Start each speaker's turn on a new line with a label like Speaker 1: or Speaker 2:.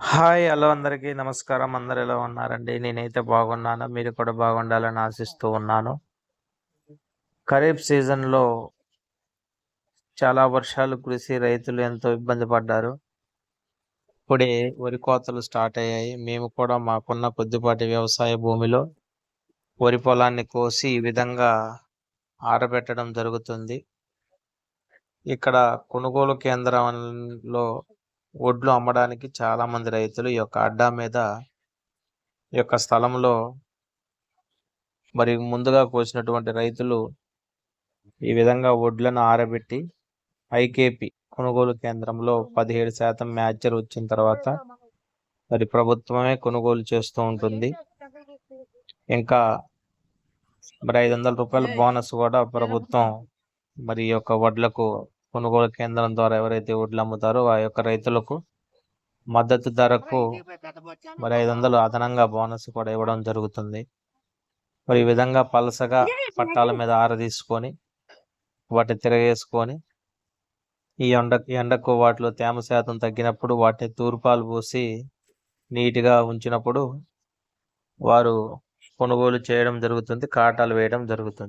Speaker 1: Hi hello అందరికీ నమస్కారం. అందరు ఎలా ఉన్నారండి? నేనైతే బాగున్నాను. మీరు కూడా బాగుండాలని ఆశిస్తూ ఉన్నాను. ఖరీఫ్ సీజన్లో చాలా వర్షాలు కురిసి రైతులు ఎంతో ఇబ్బంది పడ్డారు. ఇప్పుడే వరి కోతలు స్టార్ట్ అయ్యాయి. మేము కూడా మాకున్న కొద్దిపాటి వ్యవసాయ భూమిలో వరి పొలాన్ని కోసి ఈ విధంగా ఆరబెట్టడం జరుగుతుంది. ఇక్కడ కొనుగోలు కేంద్రంలో వడ్లు అమ్మడానికి చాలా మంది రైతులు ఈ యొక్క అడ్డా మీద ఈ యొక్క స్థలంలో మరి ముందుగా కోసినటువంటి రైతులు ఈ విధంగా వడ్లను ఆరబెట్టి ఐకేపీ కొనుగోలు కేంద్రంలో పదిహేడు శాతం మ్యాచర్ వచ్చిన తర్వాత మరి ప్రభుత్వమే కొనుగోలు చేస్తూ ఉంటుంది. ఇంకా మరి ఐదు వందల రూపాయల బోనస్ కూడా ప్రభుత్వం మరి ఈ యొక్క వడ్లకు కొనుగోలు కేంద్రం ద్వారా ఎవరైతే వడ్లు అమ్ముతారో ఆ యొక్క రైతులకు మద్దతు ధరకు మరి ఐదు వందలు అదనంగా బోనస్ కూడా ఇవ్వడం జరుగుతుంది. మరి ఈ విధంగా పలసగా పట్టాల మీద ఆర తీసుకొని వాటి తిరగేసుకొని ఈ ఎండ ఎండకు వాటిలో తేమ శాతం తగ్గినప్పుడు వాటిని తూర్పాలు పోసి నీట్గా ఉంచినప్పుడు వారు కొనుగోలు చేయడం జరుగుతుంది కాటాలు వేయడం జరుగుతుంది.